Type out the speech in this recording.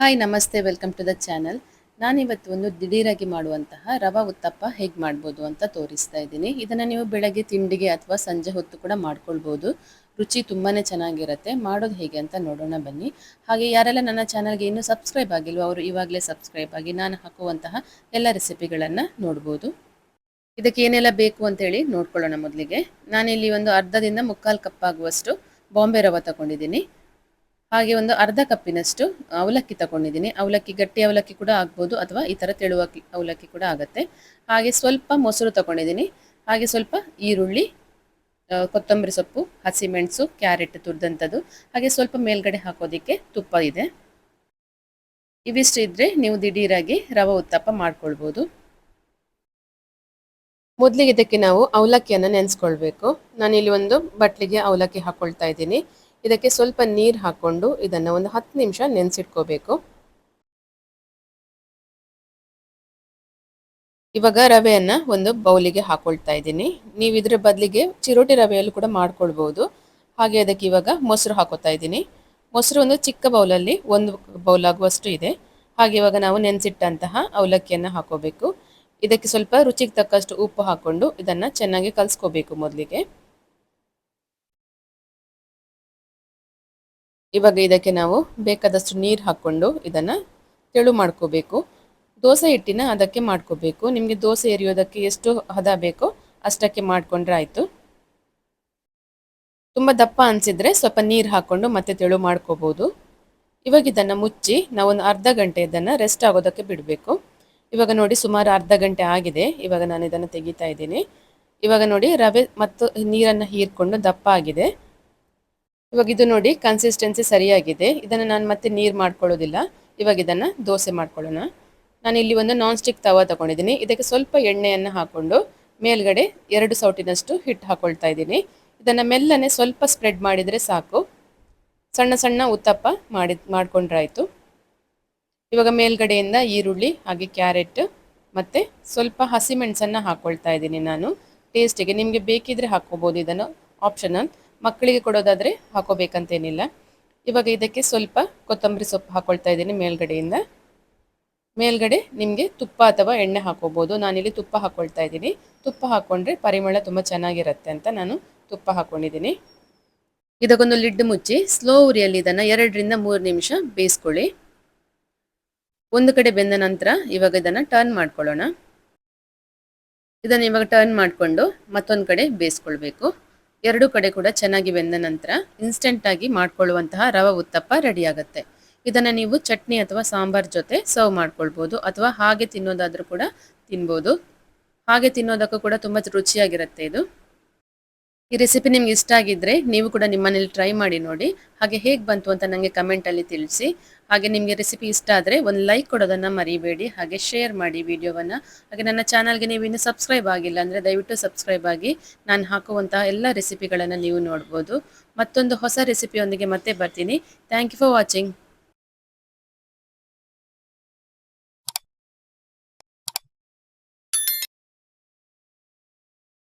Hi ನಮಸ್ತೆ welcome to the channel ನಾನಿವತ್ತು ಒಂದು ದಿಢೀರಾಗಿ ಮಾಡುವಂತಹ ರವಾ ಉತ್ತಪ್ಪ ಹೇಗೆ ಮಾಡ್ಬೋದು ಅಂತ ತೋರಿಸ್ತಾ ಇದ್ದೀನಿ. ಇದನ್ನು ನೀವು ಬೆಳಗ್ಗೆ ತಿಂಡಿಗೆ ಅಥವಾ ಸಂಜೆ ಹೊತ್ತು ಕೂಡ ಮಾಡ್ಕೊಳ್ಬೋದು. ರುಚಿ ತುಂಬಾ ಚೆನ್ನಾಗಿರುತ್ತೆ. ಮಾಡೋದು ಹೇಗೆ ಅಂತ ನೋಡೋಣ ಬನ್ನಿ. ಹಾಗೆ ಯಾರೆಲ್ಲ ನನ್ನ ಚಾನಲ್ಗೆ ಇನ್ನೂ ಸಬ್ಸ್ಕ್ರೈಬ್ ಆಗಿಲ್ವೋ, ಅವರು ಇವಾಗಲೇ ಸಬ್ಸ್ಕ್ರೈಬ್ ಆಗಿ ನಾನು ಹಾಕುವಂತಹ ಎಲ್ಲ ರೆಸಿಪಿಗಳನ್ನು ನೋಡ್ಬೋದು. ಇದಕ್ಕೆ ಏನೆಲ್ಲ ಬೇಕು ಅಂತೇಳಿ ನೋಡ್ಕೊಳ್ಳೋಣ ಮೊದಲಿಗೆ. ನಾನಿಲ್ಲಿ ಒಂದು ಅರ್ಧದಿಂದ ಮುಕ್ಕಾಲು ಕಪ್ ಆಗುವಷ್ಟು ಬಾಂಬೆ ರವ ತಗೊಂಡಿದ್ದೀನಿ. ಹಾಗೆ ಒಂದು ಅರ್ಧ ಕಪ್ಪಿನಷ್ಟು ಅವಲಕ್ಕಿ ತಗೊಂಡಿದ್ದೀನಿ. ಅವಲಕ್ಕಿ ಗಟ್ಟಿ ಅವಲಕ್ಕಿ ಕೂಡ ಆಗ್ಬೋದು ಅಥವಾ ಈ ಥರ ಅವಲಕ್ಕಿ ಕೂಡ ಆಗುತ್ತೆ. ಹಾಗೆ ಸ್ವಲ್ಪ ಮೊಸರು ತಗೊಂಡಿದ್ದೀನಿ. ಹಾಗೆ ಸ್ವಲ್ಪ ಈರುಳ್ಳಿ ಕೊತ್ತಂಬರಿ ಸೊಪ್ಪು, ಹಸಿಮೆಣಸು, ಕ್ಯಾರೆಟ್ ತುರಿದಂಥದ್ದು ಹಾಗೆ ಸ್ವಲ್ಪ ಮೇಲ್ಗಡೆ ಹಾಕೋದಕ್ಕೆ ತುಪ್ಪ ಇದೆ. ಇವಿಷ್ಟು ಇದ್ದರೆ ನೀವು ದಿಢೀರಾಗಿ ರವೆ ಉತ್ತಪ್ಪ ಮಾಡ್ಕೊಳ್ಬೋದು. ಮೊದಲಿಗೆ ಇದಕ್ಕೆ ನಾವು ಅವಲಕ್ಕಿಯನ್ನು ನೆನೆಸ್ಕೊಳ್ಬೇಕು. ನಾನಿಲ್ಲಿ ಒಂದು ಬಟ್ಲಿಗೆ ಅವಲಕ್ಕಿ ಹಾಕ್ಕೊಳ್ತಾ ಇದ್ದೀನಿ. ಇದಕ್ಕೆ ಸ್ವಲ್ಪ ನೀರು ಹಾಕ್ಕೊಂಡು ಇದನ್ನು ಒಂದು ಹತ್ತು ನಿಮಿಷ ನೆನೆಸಿಟ್ಕೋಬೇಕು. ಇವಾಗ ರವೆಯನ್ನು ಒಂದು ಬೌಲಿಗೆ ಹಾಕೊಳ್ತಾ ಇದ್ದೀನಿ. ನೀವು ಇದ್ರ ಬದಲಿಗೆ ಚಿರೋಟಿ ರವೆಯಲ್ಲೂ ಕೂಡ ಮಾಡ್ಕೊಳ್ಬೋದು. ಹಾಗೆ ಅದಕ್ಕೆ ಇವಾಗ ಮೊಸರು ಹಾಕೋತಾ ಇದ್ದೀನಿ. ಮೊಸರು ಒಂದು ಚಿಕ್ಕ ಬೌಲಲ್ಲಿ ಒಂದು ಬೌಲ್ ಆಗುವಷ್ಟು ಇದೆ. ಹಾಗೆ ಇವಾಗ ನಾವು ನೆನೆಸಿಟ್ಟಂತಹ ಅವಲಕ್ಕಿಯನ್ನು ಹಾಕೋಬೇಕು. ಇದಕ್ಕೆ ಸ್ವಲ್ಪ ರುಚಿಗೆ ತಕ್ಕಷ್ಟು ಉಪ್ಪು ಹಾಕ್ಕೊಂಡು ಇದನ್ನು ಚೆನ್ನಾಗಿ ಕಲಿಸ್ಕೋಬೇಕು ಮೊದಲಿಗೆ. ಇವಾಗ ಇದಕ್ಕೆ ನಾವು ಬೇಕಾದಷ್ಟು ನೀರು ಹಾಕ್ಕೊಂಡು ಇದನ್ನು ತೆಳು ಮಾಡ್ಕೋಬೇಕು. ದೋಸೆ ಹಿಟ್ಟಿನ ಅದಕ್ಕೆ ಮಾಡ್ಕೋಬೇಕು. ನಿಮಗೆ ದೋಸೆ ಎರಿಯೋದಕ್ಕೆ ಎಷ್ಟು ಹದ ಬೇಕೋ ಅಷ್ಟಕ್ಕೆ ಮಾಡಿಕೊಂಡ್ರೆ ಆಯಿತು. ತುಂಬ ದಪ್ಪ ಅನಿಸಿದ್ರೆ ಸ್ವಲ್ಪ ನೀರು ಹಾಕ್ಕೊಂಡು ಮತ್ತೆ ತೆಳು ಮಾಡ್ಕೋಬೋದು. ಇವಾಗ ಇದನ್ನು ಮುಚ್ಚಿ ನಾವೊಂದು ಅರ್ಧ ಗಂಟೆ ಇದನ್ನು ರೆಸ್ಟ್ ಆಗೋದಕ್ಕೆ ಬಿಡಬೇಕು. ಇವಾಗ ನೋಡಿ ಸುಮಾರು ಅರ್ಧ ಗಂಟೆ ಆಗಿದೆ. ಇವಾಗ ನಾನು ಇದನ್ನು ತೆಗಿತಾ ಇದ್ದೀನಿ. ಇವಾಗ ನೋಡಿ ರವೆ ಮತ್ತು ನೀರನ್ನು ಹೀರ್ಕೊಂಡು ದಪ್ಪ ಆಗಿದೆ. ಇವಾಗ ಇದು ನೋಡಿ ಕನ್ಸಿಸ್ಟೆನ್ಸಿ ಸರಿಯಾಗಿದೆ. ಇದನ್ನು ನಾನು ಮತ್ತೆ ನೀರು ಮಾಡ್ಕೊಳ್ಳೋದಿಲ್ಲ. ಇವಾಗ ಇದನ್ನು ದೋಸೆ ಮಾಡ್ಕೊಳ್ಳೋಣ. ನಾನು ಇಲ್ಲಿ ಒಂದು ನಾನ್ ಸ್ಟಿಕ್ ತವ ತಗೊಂಡಿದ್ದೀನಿ. ಇದಕ್ಕೆ ಸ್ವಲ್ಪ ಎಣ್ಣೆಯನ್ನು ಹಾಕ್ಕೊಂಡು ಮೇಲ್ಗಡೆ ಎರಡು ಸೌಟಿನಷ್ಟು ಹಿಟ್ಟು ಹಾಕೊಳ್ತಾ ಇದ್ದೀನಿ. ಇದನ್ನು ಮೆಲ್ಲನೆ ಸ್ವಲ್ಪ ಸ್ಪ್ರೆಡ್ ಮಾಡಿದರೆ ಸಾಕು. ಸಣ್ಣ ಸಣ್ಣ ಉತ್ತಪ್ಪ ಮಾಡಿ, ಮಾಡ್ಕೊಂಡ್ರಾಯ್ತು. ಇವಾಗ ಮೇಲ್ಗಡೆಯಿಂದ ಈರುಳ್ಳಿ, ಹಾಗೆ ಕ್ಯಾರೆಟ್ ಮತ್ತು ಸ್ವಲ್ಪ ಹಸಿಮೆಣಸನ್ನು ಹಾಕ್ಕೊಳ್ತಾ ಇದ್ದೀನಿ ನಾನು. ಟೇಸ್ಟಿಗೆ ನಿಮಗೆ ಬೇಕಿದ್ರೆ ಹಾಕ್ಕೋಬೋದು. ಇದನ್ನು ಆಪ್ಷನಲ್ ಮಕ್ಕಳಿಗೆ ಕೊಡೋದಾದರೆ ಹಾಕೋಬೇಕಂತೇನಿಲ್ಲ. ಇವಾಗ ಇದಕ್ಕೆ ಸ್ವಲ್ಪ ಕೊತ್ತಂಬರಿ ಸೊಪ್ಪು ಹಾಕ್ಕೊಳ್ತಾ ಇದ್ದೀನಿ ಮೇಲ್ಗಡೆಯಿಂದ. ಮೇಲ್ಗಡೆ ನಿಮಗೆ ತುಪ್ಪ ಅಥವಾ ಎಣ್ಣೆ ಹಾಕೋಬೋದು. ನಾನಿಲ್ಲಿ ತುಪ್ಪ ಹಾಕ್ಕೊಳ್ತಾ ಇದ್ದೀನಿ. ತುಪ್ಪ ಹಾಕ್ಕೊಂಡ್ರೆ ಪರಿಮಳ ತುಂಬ ಚೆನ್ನಾಗಿರುತ್ತೆ ಅಂತ ನಾನು ತುಪ್ಪ ಹಾಕ್ಕೊಂಡಿದ್ದೀನಿ ಇದಕ್ಕೊಂದು ಲಿಡ್ ಮುಚ್ಚಿ, ಸ್ಲೋ ಉರಿಯಲ್ಲಿ ಇದನ್ನು ಎರಡರಿಂದ ಮೂರು ನಿಮಿಷ ಬೇಯಿಸ್ಕೊಳ್ಳಿ. ಒಂದು ಕಡೆ ಬೆಂದ ನಂತರ ಇವಾಗ ಇದನ್ನು ಟರ್ನ್ ಮಾಡ್ಕೊಳ್ಳೋಣ. ಇದನ್ನು ಇವಾಗ ಟರ್ನ್ ಮಾಡಿಕೊಂಡು ಮತ್ತೊಂದು ಕಡೆ ಬೇಯಿಸ್ಕೊಳ್ಬೇಕು. ಎರಡು ಕಡೆ ಕೂಡ ಚೆನ್ನಾಗಿ ಬೆಂದ ನಂತರ ಇನ್ಸ್ಟೆಂಟಾಗಿ ಮಾಡ್ಕೊಳ್ಳುವಂತಹ ರವೆ ಉತ್ತಪ್ಪ ರೆಡಿ ಆಗುತ್ತೆ. ಇದನ್ನು ನೀವು ಚಟ್ನಿ ಅಥವಾ ಸಾಂಬಾರ್ ಜೊತೆ ಸರ್ವ್ ಮಾಡ್ಕೊಳ್ಬೋದು ಅಥವಾ ಹಾಗೆ ತಿನ್ನೋದಾದರೂ ಕೂಡ ತಿನ್ಬೋದು. ಹಾಗೆ ತಿನ್ನೋದಕ್ಕೂ ಕೂಡ ತುಂಬ ರುಚಿಯಾಗಿರುತ್ತೆ ಇದು. ಈ ರೆಸಿಪಿ ನಿಮ್ಗೆ ಇಷ್ಟ ಆಗಿದ್ರೆ ನೀವು ಕೂಡ ನಿಮ್ಮನೇಲಿ ಟ್ರೈ ಮಾಡಿ ನೋಡಿ. ಹಾಗೆ ಹೇಗೆ ಬಂತು ಅಂತ ನನಗೆ ಕಮೆಂಟಲ್ಲಿ ತಿಳಿಸಿ. ಹಾಗೆ ನಿಮಗೆ ರೆಸಿಪಿ ಇಷ್ಟ ಆದರೆ ಒಂದು ಲೈಕ್ ಕೊಡೋದನ್ನು ಮರಿಬೇಡಿ. ಹಾಗೆ ಶೇರ್ ಮಾಡಿ ವಿಡಿಯೋವನ್ನು ಹಾಗೆ ನನ್ನ ಚಾನಲ್ಗೆ ನೀವು ಇನ್ನೂ ಸಬ್ಸ್ಕ್ರೈಬ್ ಆಗಿಲ್ಲ ಅಂದರೆ ದಯವಿಟ್ಟು ಸಬ್ಸ್ಕ್ರೈಬ್ ಆಗಿ. ನಾನು ಹಾಕುವಂತಹ ಎಲ್ಲ ರೆಸಿಪಿಗಳನ್ನು ನೀವು ನೋಡ್ಬೋದು. ಮತ್ತೊಂದು ಹೊಸ ರೆಸಿಪಿಯೊಂದಿಗೆ ಮತ್ತೆ ಬರ್ತೀನಿ. Thank you for watching